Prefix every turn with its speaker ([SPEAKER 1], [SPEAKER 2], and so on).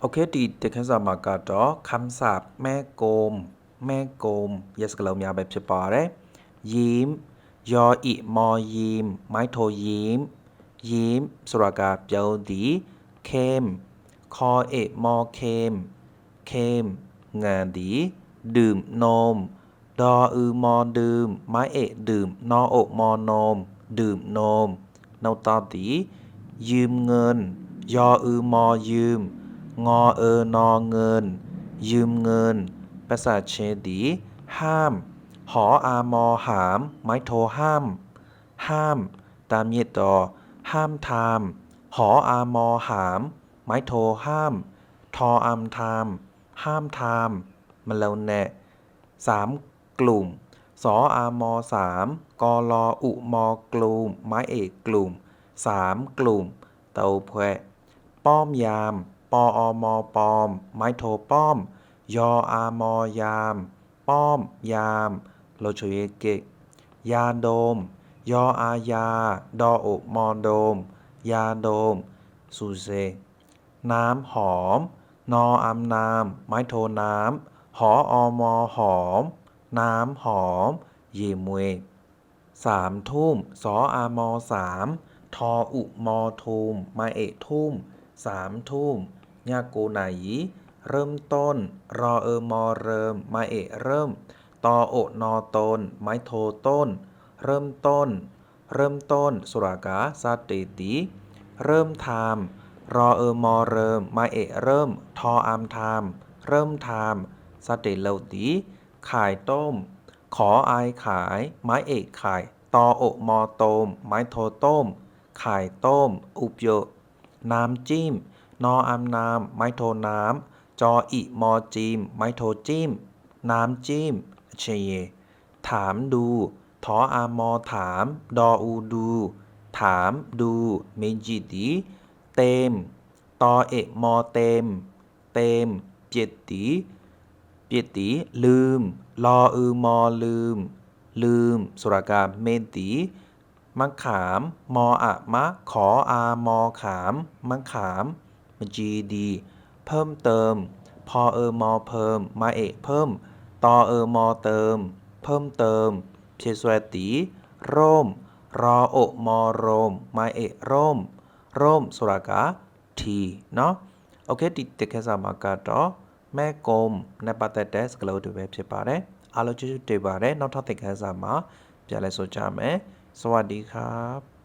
[SPEAKER 1] โอเคဒီတခန်းစာမှာကတော့คำศัพท์แม่โกม แม่โกมရဲ့စကားလုံးများပဲဖြစ်ပါတယ်ยิ้มยออิมอยิ้มไม้โทยิ้ม ยิ้มဆိုတာကပြုံးသည်เข้มคอเอะมอเข้มเข้มงานသည်ดื่มนม ดออือมอดื่ม ไม้เอะดื่ม นออกมอนม ดื่มนมนอตอသည် ยืมเงิน ยออือมอยืม งอเออนอเงิน ยืมเงินภาษาเชดี ห้าม หออามอหาม ไม้โทห้าม ห้าม ตามเยต่อห้ามทาม หออามอหาม ไม้โทห้าม ทออามทาม ห้ามทามมาแล้วแน่สามกลุ่ม สออามอสามกอลออุมอกลุ่ม ไม้เอกกลุ่มสามกลุ่ม เตาแพะป้อมยาม ปออมอปอม ไม้โทป้อม ยออามอยาม ป้อม ยามโลโชเยเกะยาโดม ยออายา ดอโอมอโดม ยาโดม สูเซ น้ำหอม นออำนาม ไม้โทน้ำ หออมอหอม น้ำหอม เยมเวสามทุ่ม สออามอสาม ทออุมอทุม มาเอะทุ่มสามทุ่ม ยาโกไหน เริ่มต้น รอเออมอเริ่ม มาเอะเริ่ม ตอโอนอตน ไม้โทต้น เริ่มต้น เริ่มต้น สุรากาซาเตติเริ่มทามรอเออมอเริ่ม มาเอะเริ่ม ทออามทามเริ่มทามซาเตเลาติขายต้ม ขออายขาย ไม้เอกขาย ตอโอมอโตมไม้โทต้ม ขายต้ม อุปโย น้ำจิ้ม นออามน้ำไม้โทน้ำจออิมอจิมไม้โทจิ้ม น้ำจิ้มเชยถามดูทออามอถาม ดออูดู ถามดูเมจิติเต็มตอเอมอเต็ม เต็ม เจติเปียติลืมรออือมอลืม ลืม สุรากาเมติมะขาม มออะมะ ขออามอขามมะขาม มจีดี เพิ่มเติม พอเออมอเพิ่ม มาเอะเพิ่ม ตอเออมอเติม เพิ่มเติม เพสวติร่ม รอโอะมอโรม มาเอะร่ม ร่ม สุรากาทีเนาะ โอเคဒီတက္ကစာမှာကတော့မဲကုံနဲ့ပတ်သက်တဲ့စကားလုံးတွေပဲဖြစ်ပါတယ်အားလုံးကျေးဇူးတင်ပါတယ်နောက်ထပ်တက္ကစာမှာပြန်လည်ဆိုကြမယ်စวัสดีครับ